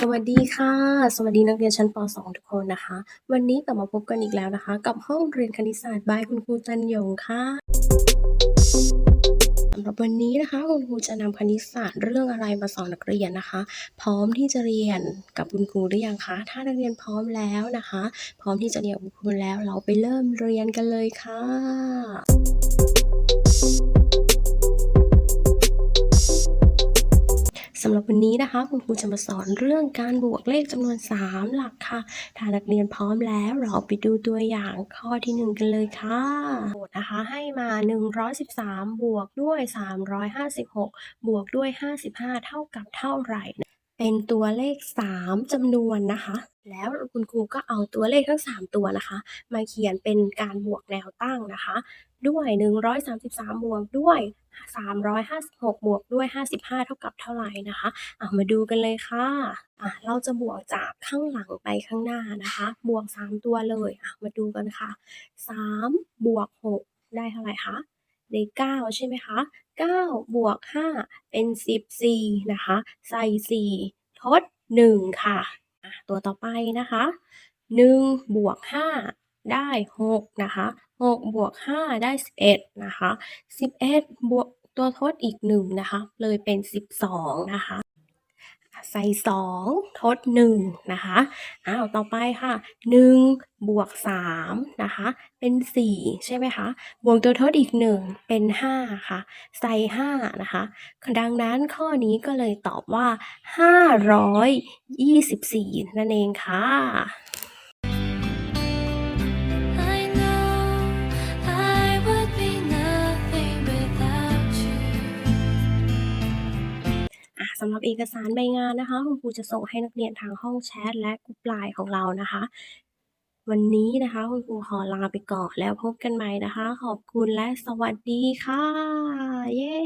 สวัสดีค่ะ สวัสดีนักเรียนชั้นป .2 ทุกคนนะคะ วันนี้กลับมาพบกันอีกแล้วนะคะ กับห้องเรียนคณิตศาสตร์บายคุณครูจันยงค่ะสำหรับวันนี้นะคะคุณครูจะนำคณิตศาสตร์เรื่องอะไรมาสอนนักเรียนนะคะ พร้อมที่จะเรียนกับคุณครูหรือยังคะถ้านักเรียนพร้อมแล้วนะคะ พร้อมที่จะเรียนกับคุณครูแล้วเราไปเริ่มเรียนกันเลยค่ะ สำหรับวันนี้นะคะ คุณครูจะมาสอนเรื่องการบวกเลขจำนวน 3 หลักค่ะ ถ้านักเรียนพร้อมแล้วเราไปดูตัวอย่างข้อที่ 1 กันเลยค่ะโจทย์นะคะให้มา 113 บวกด้วย 356 บวกด้วย 55 เท่ากับเท่าไหร่ เป็นตัวเลข 3จำนวนนะคะ แล้วคุณครูก็เอาตัวเลขทั้ง 3 ตัวนะคะ มาเขียนเป็นการบวกแนวตั้งนะคะ ด้วย 133 บวกด้วย 356 บวกด้วย 55 เท่ากับเท่าไหร่นะคะเอะมาดูกันเลยค่ะอะเราจะบวกจากข้างหลังไปข้างหน้านะคะ บวก 3 ตัวเลยอะมาดูกันค่ะ 3 บวก 6 ได้เท่าไหร่คะ ได้9ใช่ไหมคะ9บวก5เป็น 14 นะคะ ใส่ 4 ทด 1 ค่ะ ตัวต่อไปนะคะ1บวก5ได้ 6 นะคะ6บวก5ได้ 11 นะคะ 11 บวกตัวทดอีก 1 นะคะ เลยเป็น 12 นะคะ ใส่ 2 ทด 1 นะคะอ้าวต่อไปค่ะ 1 บวก 3 นะคะ เป็น 4 ใช่ไหมคะ บวกตัวทดอีก 1 เป็น 5 ค่ะ ใส่ 5 นะคะ ดังนั้นข้อนี้ก็เลยตอบว่า 524 นั่นเองค่ะ สำหรับเอกสารใบงานนะคะคุณครูจะส่งให้นักเรียนทางห้องแชทและกลุ่มไลน์ของเรานะคะ วันนี้นะคะคุณครูขอลาไปก่อนแล้วพบกันใหม่นะคะ ขอบคุณและสวัสดีค่ะ เย้